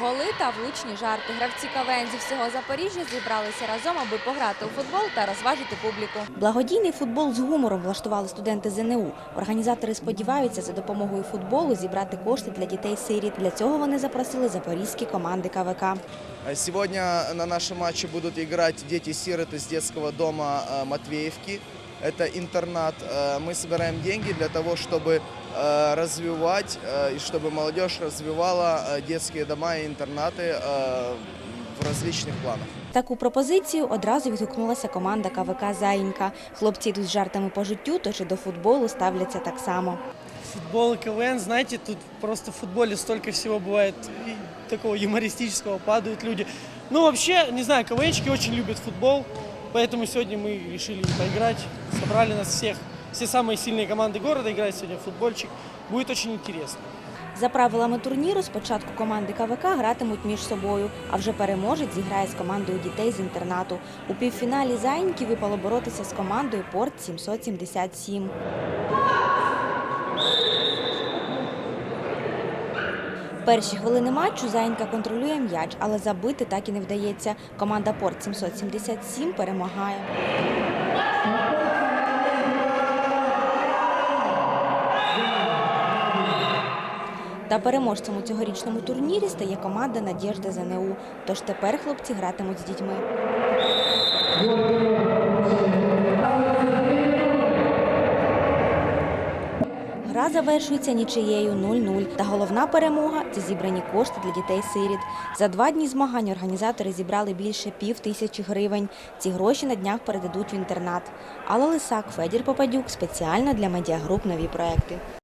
Голи та влучні жарти. Гравці КВН зі всього Запоріжжя зібралися разом, аби пограти у футбол та розважити публіку. Благодійний футбол з гумором влаштували студенти ЗНУ. Організатори сподіваються за допомогою футболу зібрати кошти для дітей-сиріт. Для цього вони запросили запорізькі команди КВК. А Сегодня на нашем матче будут играть дети-сироты с детского дома э, Матвеевки Это интернат. Э, Мы собираем деньги для того, чтобы э, развивать э, и чтобы молодежь развивала э, детские дома и интернаты э, в различных планах. Таку пропозицію одразу відгукнулася команда КВК Заїнька. Хлопці йдуть з жартами по життю, тож і до футболу ставляться так само. Футбол и КВН, знаете, тут просто в футболе столько всего бывает и такого юмористического, падают люди. Ну, вообще, не знаю, КВНщики очень любят футбол, поэтому сегодня мы решили поиграть, собрали нас всех. Все самые сильные команды города играют сегодня в футбольчик. Будет очень интересно. За правилами турніру спочатку команди КВК гратимуть між собою, а вже переможець зіграє з командою дітей з інтернату. У півфіналі Заїньки випало боротися з командою Порт 777. Перші хвилини матчу Заїнька контролює м'яч, але забити так і не вдається. Команда Порт 777 перемагає. Та переможцем у цьогорічному турнірі стає команда Надєжда ЗНУ. Тож тепер хлопці гратимуть з дітьми. Гра завершується нічиєю 0-0. Та головна перемога це зібрані кошти для дітей-сиріт. За два дні змагань організатори зібрали більше пів тисячі гривень. Ці гроші на днях передадуть в інтернат. Алла Лисак, Федір Попадюк спеціально для медіагруп нові проекти.